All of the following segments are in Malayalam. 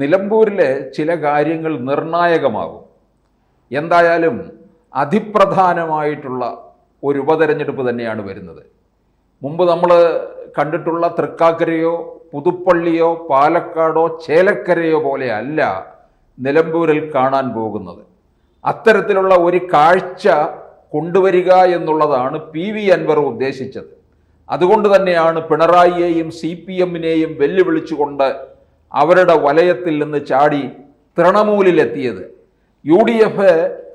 നിലമ്പൂരിലെ ചില കാര്യങ്ങൾ നിർണായകമാകും. എന്തായാലും അതിപ്രധാനമായിട്ടുള്ള ഒരു ഉപതെരഞ്ഞെടുപ്പ് തന്നെയാണ് വരുന്നത്. മുമ്പ് നമ്മൾ കണ്ടിട്ടുള്ള തൃക്കാക്കരയോ പുതുപ്പള്ളിയോ പാലക്കാടോ ചേലക്കരയോ പോലെ അല്ല നിലമ്പൂരിൽ കാണാൻ പോകുന്നത്. അത്തരത്തിലുള്ള ഒരു കാഴ്ച കൊണ്ടുവരിക എന്നുള്ളതാണ് പി വി അൻവർ ഉദ്ദേശിച്ചത്. അതുകൊണ്ട് തന്നെയാണ് പിണറായിയെയും സി പി എമ്മിനെയും വെല്ലുവിളിച്ചുകൊണ്ട് അവരുടെ വലയത്തിൽ നിന്ന് ചാടി തൃണമൂലിലെത്തിയത്. യു ഡി എഫ്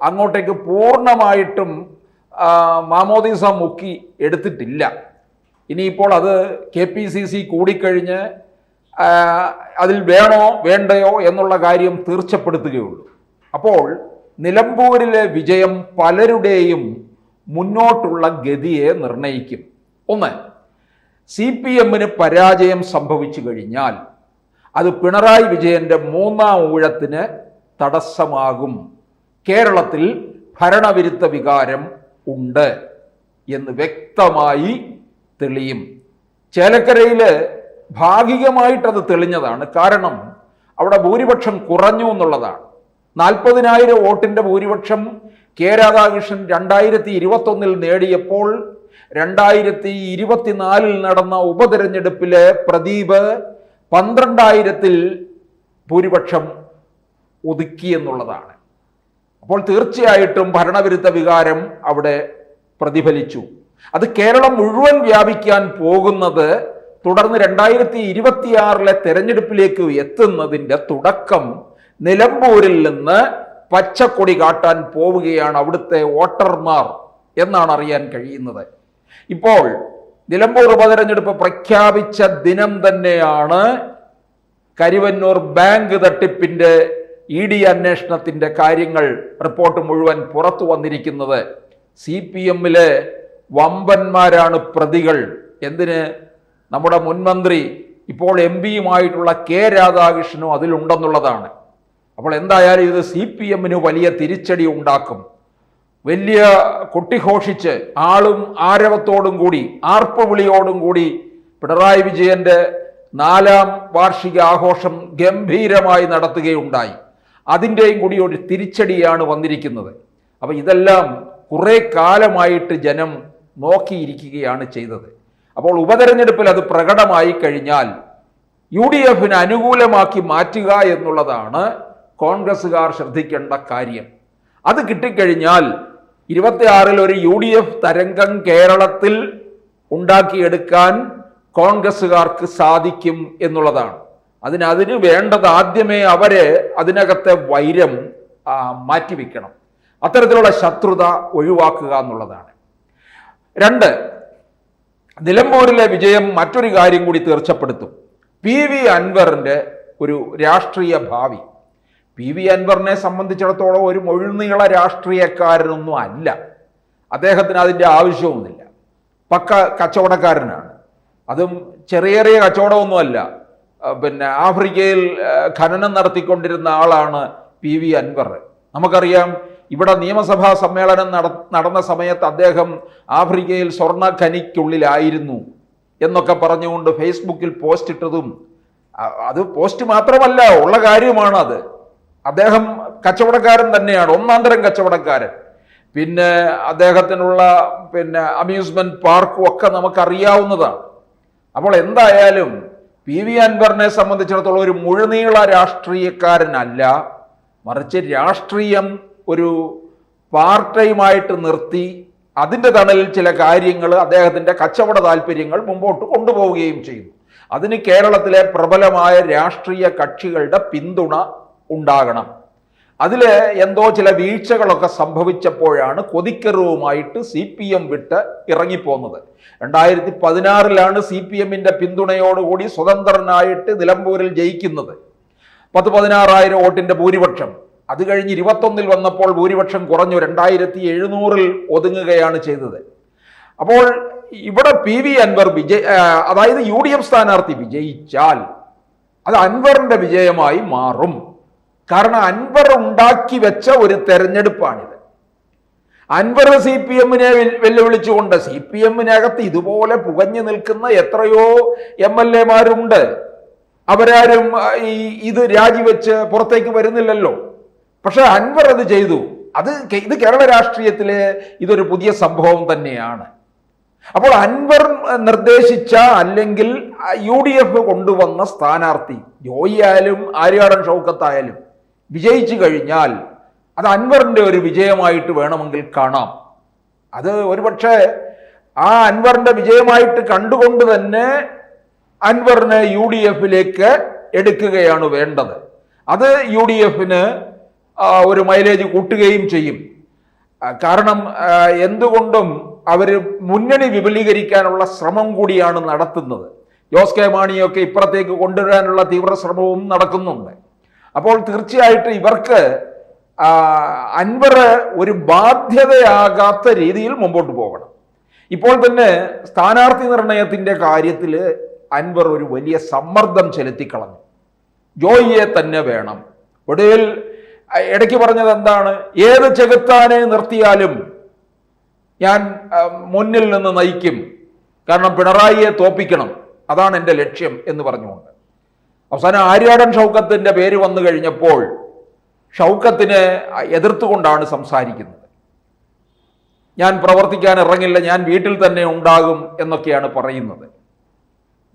അങ്ങോട്ടേക്ക് പൂർണമായിട്ടും മാമോദീസ മുക്കി എടുത്തിട്ടില്ല. ഇനിയിപ്പോൾ അത് കെ പി സി സി കൂടിക്കഴിഞ്ഞ് അതിൽ വേണോ വേണ്ടയോ എന്നുള്ള കാര്യം തീർച്ചപ്പെടുത്തുകയുള്ളൂ. അപ്പോൾ നിലമ്പൂരിലെ വിജയം പലരുടെയും മുന്നോട്ടുള്ള ഗതിയെ നിർണയിക്കും. ഒന്ന് സി പി എമ്മിന് പരാജയം സംഭവിച്ചു കഴിഞ്ഞാൽ അത് പിണറായി വിജയന്റെ മൂന്നാം ഊഴത്തിന് തടസ്സമാകും. കേരളത്തിൽ ഭരണവിരുദ്ധ വികാരം ഉണ്ട് എന്ന് വ്യക്തമായി തെളിയും. ചേലക്കരയിൽ ഭാഗികമായിട്ടത് തെളിഞ്ഞതാണ്. കാരണം അവിടെ ഭൂരിപക്ഷം കുറഞ്ഞു എന്നുള്ളതാണ്. നാൽപ്പതിനായിരം വോട്ടിന്റെ ഭൂരിപക്ഷം കെ രാധാകൃഷ്ണൻ രണ്ടായിരത്തി ഇരുപത്തൊന്നിൽ നേടിയപ്പോൾ രണ്ടായിരത്തി ഇരുപത്തിനാലിൽ നടന്ന ഉപതെരഞ്ഞെടുപ്പിലെ പ്രദീപ് പന്ത്രണ്ടായിരത്തിൽ ഭൂരിപക്ഷം ഒതുക്കി എന്നുള്ളതാണ്. അപ്പോൾ തീർച്ചയായിട്ടും ഭരണവിരുദ്ധ വികാരം അവിടെ പ്രതിഫലിച്ചു. അത് കേരളം മുഴുവൻ വ്യാപിക്കാൻ പോകുന്നത് തുടർന്ന് രണ്ടായിരത്തി ഇരുപത്തിയാറിലെ തെരഞ്ഞെടുപ്പിലേക്ക് എത്തുന്നതിന്റെ തുടക്കം നിലമ്പൂരിൽ നിന്ന് പച്ചക്കൊടി കാട്ടാൻ പോവുകയാണ് അവിടുത്തെ വോട്ടർമാർ എന്നാണ് അറിയാൻ കഴിയുന്നത്. ഇപ്പോൾ നിലമ്പൂർ ഉപതെരഞ്ഞെടുപ്പ് പ്രഖ്യാപിച്ച ദിനം തന്നെയാണ് കരിവന്നൂർ ബാങ്ക് തട്ടിപ്പിന്റെ ഇ ഡി അന്വേഷണത്തിന്റെ കാര്യങ്ങൾ റിപ്പോർട്ട് മുഴുവൻ പുറത്തു വന്നിരിക്കുന്നത്. സി പി എമ്മിലെ വമ്പന്മാരാണ് പ്രതികൾ. എന്തിന്? നമ്മുടെ മുൻമന്ത്രി ഇപ്പോൾ എം പിയുമായിട്ടുള്ള കെ രാധാകൃഷ്ണനും അതിലുണ്ടെന്നുള്ളതാണ്. അപ്പോൾ എന്തായാലും ഇത് സി പി എമ്മിന് വലിയ തിരിച്ചടി ഉണ്ടാക്കും. വലിയ കൊട്ടിഘോഷിച്ച് ആളും ആരവത്തോടും കൂടി ആർപ്പുവിളിയോടും കൂടി പിണറായി വിജയന്റെ നാലാം വാർഷിക ആഘോഷം ഗംഭീരമായി നടത്തുകയുണ്ടായി. അതിന്റെയും കൂടി ഒരു തിരിച്ചടിയാണ് വന്നിരിക്കുന്നത്. അപ്പം ഇതെല്ലാം കുറേ കാലമായിട്ട് ജനം നോക്കിയിരിക്കുകയാണ് ചെയ്തത്. അപ്പോൾ ഉപതെരഞ്ഞെടുപ്പിൽ അത് പ്രകടമായി കഴിഞ്ഞാൽ യു ഡി എഫിന് അനുകൂലമാക്കി മാറ്റുക എന്നുള്ളതാണ് കോൺഗ്രസ്സുകാർ ശ്രദ്ധിക്കേണ്ട കാര്യം. അത് കിട്ടിക്കഴിഞ്ഞാൽ ഇരുപത്തിയാറിൽ ഒരു യു ഡി എഫ് തരംഗം കേരളത്തിൽ ഉണ്ടാക്കിയെടുക്കാൻ കോൺഗ്രസ്സുകാർക്ക് സാധിക്കും എന്നുള്ളതാണ്. അതിന് അതിന് വേണ്ടത് ആദ്യമേ അവരെ അതിനകത്തെ വൈരം മാറ്റിവെക്കണം. അത്തരത്തിലുള്ള ശത്രുത ഒഴിവാക്കുക എന്നുള്ളതാണ്. രണ്ട് നിലമ്പൂരിലെ വിജയം മറ്റൊരു കാര്യം കൂടി തീർച്ചപ്പെടുത്തും. പി വി അൻവറിന്റെ ഒരു രാഷ്ട്രീയ ഭാവി. പി വി അൻവറിനെ സംബന്ധിച്ചിടത്തോളം ഒരു മൊഴിനീള രാഷ്ട്രീയക്കാരനൊന്നും അല്ല. അദ്ദേഹത്തിന് അതിന്റെ ആവശ്യവുമില്ല പക്ക കച്ചവടക്കാരനാണ്. അതും ചെറിയ ചെറിയ കച്ചവടമൊന്നുമല്ല. പിന്നെ ആഫ്രിക്കയിൽ ഖനനം നടത്തിക്കൊണ്ടിരുന്ന ആളാണ് പി വി അൻവർ. നമുക്കറിയാം ഇവിടെ നിയമസഭാ സമ്മേളനം നട നടന്ന സമയത്ത് അദ്ദേഹം ആഫ്രിക്കയിൽ സ്വർണ ഖനിക്കുള്ളിലായിരുന്നു എന്നൊക്കെ പറഞ്ഞുകൊണ്ട് ഫേസ്ബുക്കിൽ പോസ്റ്റ് ഇട്ടതും അത് പോസ്റ്റ് മാത്രമല്ല ഉള്ള കാര്യമാണ് അത് അദ്ദേഹം കച്ചവടക്കാരൻ തന്നെയാണ്. ഒന്നാന്തരം കച്ചവടക്കാരൻ. പിന്നെ അദ്ദേഹത്തിനുള്ള പിന്നെ അമ്യൂസ്മെന്റ് പാർക്കും ഒക്കെ നമുക്കറിയാവുന്നതാണ്. അപ്പോൾ എന്തായാലും പി വി അൻവറിനെ സംബന്ധിച്ചിടത്തോളം ഒരു മുഴുനീള രാഷ്ട്രീയക്കാരനല്ല. മറിച്ച് രാഷ്ട്രീയം ഒരു പാർട്ട് ടൈമായിട്ട് നിർത്തി അതിന്റെ തണലിൽ ചില കാര്യങ്ങൾ അദ്ദേഹത്തിന്റെ കച്ചവട താല്പര്യങ്ങൾ മുമ്പോട്ട് കൊണ്ടുപോവുകയും ചെയ്യുന്നു. അതിന് കേരളത്തിലെ പ്രബലമായ രാഷ്ട്രീയ കക്ഷികളുടെ പിന്തുണ ഉണ്ടാകണം. അതിൽ എന്തോ ചില വീഴ്ചകളൊക്കെ സംഭവിച്ചപ്പോഴാണ് കൊതിക്കെറിവുമായിട്ട് സി പി എം വിട്ട് ഇറങ്ങിപ്പോന്നത്. രണ്ടായിരത്തി പതിനാറിലാണ് സി പി എമ്മിന്റെ പിന്തുണയോടുകൂടി സ്വതന്ത്രനായിട്ട് നിലമ്പൂരിൽ ജയിക്കുന്നത്. പത്ത് പതിനാറായിരം വോട്ടിന്റെ ഭൂരിപക്ഷം. അത് കഴിഞ്ഞ് ഇരുപത്തൊന്നിൽ വന്നപ്പോൾ ഭൂരിപക്ഷം കുറഞ്ഞു. രണ്ടായിരത്തി എഴുന്നൂറിൽ ഒതുങ്ങുകയാണ് ചെയ്തത്. അപ്പോൾ ഇവിടെ പി വി അൻവർ വിജയ് അതായത് യു ഡി എഫ് സ്ഥാനാർത്ഥി വിജയിച്ചാൽ അത് അൻവറിന്റെ വിജയമായി മാറും. കാരണം അൻവർ ഉണ്ടാക്കി വെച്ച ഒരു തെരഞ്ഞെടുപ്പാണിത്. അൻവർ സി പി എമ്മിനെ വെല്ലുവിളിച്ചുകൊണ്ട് സി പി എമ്മിനകത്ത് ഇതുപോലെ പുകഞ്ഞു നിൽക്കുന്ന എത്രയോ എം എൽ എമാരുണ്ട്. അവരാരും ഈ ഇത് രാജിവെച്ച് പുറത്തേക്ക് വരുന്നില്ലല്ലോ. പക്ഷെ അൻവർ അത് ചെയ്തു. അത് ഇത് കേരള രാഷ്ട്രീയത്തിലെ ഇതൊരു പുതിയ സംഭവം തന്നെയാണ്. അപ്പോൾ അൻവർ നിർദ്ദേശിച്ച അല്ലെങ്കിൽ യു ഡി എഫ് കൊണ്ടുവന്ന സ്ഥാനാർത്ഥി ജോയി ആയാലും ആര്യാടൻ ഷൗക്കത്തായാലും വിജയിച്ചു കഴിഞ്ഞാൽ അത് അൻവറിന്റെ ഒരു വിജയമായിട്ട് വേണമെങ്കിൽ കാണാം. അത് ഒരുപക്ഷെ ആ അൻവറിന്റെ വിജയമായിട്ട് കണ്ടുകൊണ്ട് തന്നെ അൻവറിനെ യു ഡി എഫിലേക്ക് എടുക്കുകയാണ് വേണ്ടത്. അത് യു ഡി എഫിന് ഒരു മൈലേജ് കൂട്ടുകയും ചെയ്യും. കാരണം എന്തുകൊണ്ടും അവർ മുന്നണി വിപുലീകരിക്കാനുള്ള ശ്രമം കൂടിയാണ് നടത്തുന്നത്. ജോസ് കെ മാണിയൊക്കെ ഇപ്പുറത്തേക്ക് കൊണ്ടുവരാനുള്ള തീവ്ര ശ്രമവും നടക്കുന്നുണ്ട്. അപ്പോൾ തീർച്ചയായിട്ടും ഇവർക്ക് അൻവർ ഒരു ബാധ്യതയാകാത്ത രീതിയിൽ മുമ്പോട്ട് പോകണം. ഇപ്പോൾ തന്നെ സ്ഥാനാർത്ഥി നിർണയത്തിന്റെ കാര്യത്തിൽ അൻവർ ഒരു വലിയ സമ്മർദ്ദം ചെലുത്തിക്കളഞ്ഞു. ജോയിയെ തന്നെ വേണം. ഒടുവിൽ ഇടയ്ക്ക് പറഞ്ഞത് എന്താണ്? ഏത് ചെകുത്താനെ നിർത്തിയാലും ഞാൻ മുന്നിൽ നിന്ന് നയിക്കും. കാരണം പിണറായിയെ തോപ്പിക്കണം. അതാണ് എന്റെ ലക്ഷ്യം എന്ന് പറഞ്ഞുകൊണ്ട്. അവസാനം ആര്യാടൻ ഷൗക്കത്തിന്റെ പേര് വന്നു കഴിഞ്ഞപ്പോൾ ഷൗക്കത്തിനെ എതിർത്തുകൊണ്ടാണ് സംസാരിക്കുന്നത്. ഞാൻ പ്രവർത്തിക്കാൻ ഇറങ്ങില്ല ഞാൻ വീട്ടിൽ തന്നെ ഉണ്ടാകും എന്നൊക്കെയാണ് പറയുന്നത്.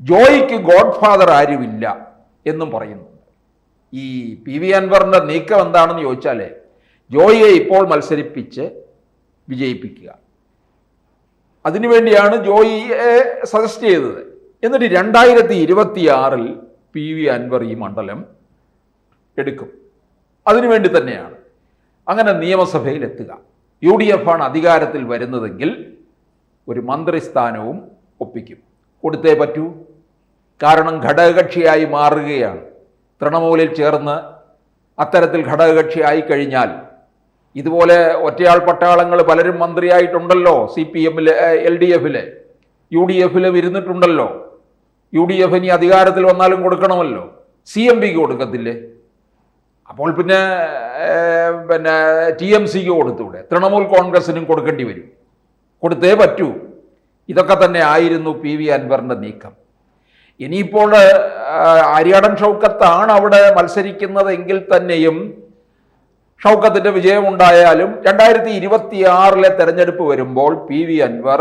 ജോയിക്ക് ഗോഡ് ഫാദർ ആരുമില്ല എന്നും പറയുന്നുണ്ട് ഈ പി വി അൻവറിന്റെ നീക്കം എന്താണെന്ന് ചോദിച്ചാൽ ജോയിയെ ഇപ്പോൾ മത്സരിപ്പിച്ച് വിജയിപ്പിക്കുക. അതിനുവേണ്ടിയാണ് ജോയിയെ സജസ്റ്റ് ചെയ്തത്. എന്നിട്ട് രണ്ടായിരത്തി ഇരുപത്തി ആറിൽ പി വി അൻവർ ഈ മണ്ഡലം എടുക്കും. അതിനുവേണ്ടി തന്നെയാണ്. അങ്ങനെ നിയമസഭയിൽ എത്തുക. യു ഡി എഫ് ആണ് അധികാരത്തിൽ വരുന്നതെങ്കിൽ ഒരു മന്ത്രിസ്ഥാനവും ഒപ്പിക്കും. കൊടുത്തേ പറ്റൂ. കാരണം ഘടകകക്ഷിയായി മാറുകയാണ്. തൃണമൂലിൽ ചേർന്ന് അത്തരത്തിൽ ഘടകകക്ഷിയായി കഴിഞ്ഞാൽ ഇതുപോലെ ഒറ്റയാൾ പട്ടാളങ്ങൾ പലരും മന്ത്രിയായിട്ടുണ്ടല്ലോ സി പി എമ്മിലെ എൽ ഡി എഫിലെ. യു ഡി എഫിലും ഇരുന്നിട്ടുണ്ടല്ലോ. യു ഡി എഫ് ഇനി അധികാരത്തിൽ വന്നാലും കൊടുക്കണമല്ലോ. സി എം പിക്ക് കൊടുക്കത്തില്ലേ? അപ്പോൾ പിന്നെ പിന്നെ ടി എം സിക്ക് കൊടുത്തൂടെ? തൃണമൂൽ കോൺഗ്രസിനും കൊടുക്കേണ്ടി വരും. കൊടുത്തേ പറ്റൂ. ഇതൊക്കെ തന്നെ ആയിരുന്നു പി വി അൻവറിന്റെ നീക്കം. ഇനിയിപ്പോൾ ആ, ആര്യാടൻ ഷൗക്കത്താണ് അവിടെ മത്സരിക്കുന്നതെങ്കിൽ തന്നെയും ഷൗക്കത്തിന്റെ വിജയമുണ്ടായാലും രണ്ടായിരത്തി ഇരുപത്തിയാറിലെ തെരഞ്ഞെടുപ്പ് വരുമ്പോൾ പി വി അൻവർ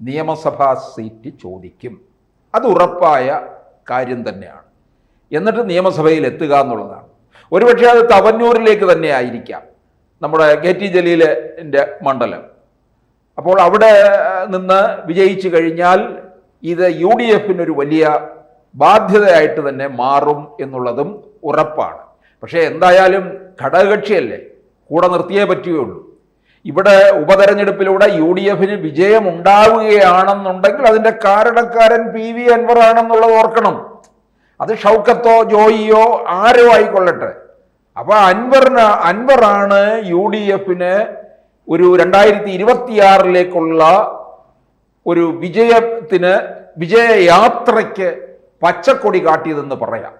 നിയമസഭാ സീറ്റ് ചോദിക്കും. അത് ഉറപ്പായ കാര്യം തന്നെയാണ്. എന്നിട്ട് നിയമസഭയിൽ എത്തുക എന്നുള്ളതാണ്. ഒരുപക്ഷെ അത് തവന്നൂരിലേക്ക് തന്നെ ആയിരിക്കാം. നമ്മുടെ കെ ടി ജലീലിന്റെ മണ്ഡലം. അപ്പോൾ അവിടെ നിന്ന് വിജയിച്ചു കഴിഞ്ഞാൽ ഇത് യു ഡി എഫിനൊരു വലിയ ബാധ്യതയായിട്ട് തന്നെ മാറും എന്നുള്ളതും ഉറപ്പാണ്. പക്ഷേ എന്തായാലും ഘടകകക്ഷിയല്ലേ? കൂടെ നിർത്തിയേ പറ്റുകയുള്ളൂ. ഇവിടെ ഉപതെരഞ്ഞെടുപ്പിലൂടെ യു ഡി എഫിന് വിജയം ഉണ്ടാവുകയാണെന്നുണ്ടെങ്കിൽ അതിന്റെ കാരണക്കാരൻ പി വി അൻവർ ആണെന്നുള്ളത് ഓർക്കണം. അത് ഷൗക്കത്തോ ജോയിയോ ആരോ ആയിക്കൊള്ളട്ടെ. അപ്പോൾ അൻവറിന് അൻവറാണ് യു ഡി എഫിന് ഒരു രണ്ടായിരത്തി ഇരുപത്തിയാറിലേക്കുള്ള ഒരു വിജയത്തിന് വിജയയാത്രയ്ക്ക് പച്ചക്കൊടി കാട്ടിയതെന്ന് പറയാം.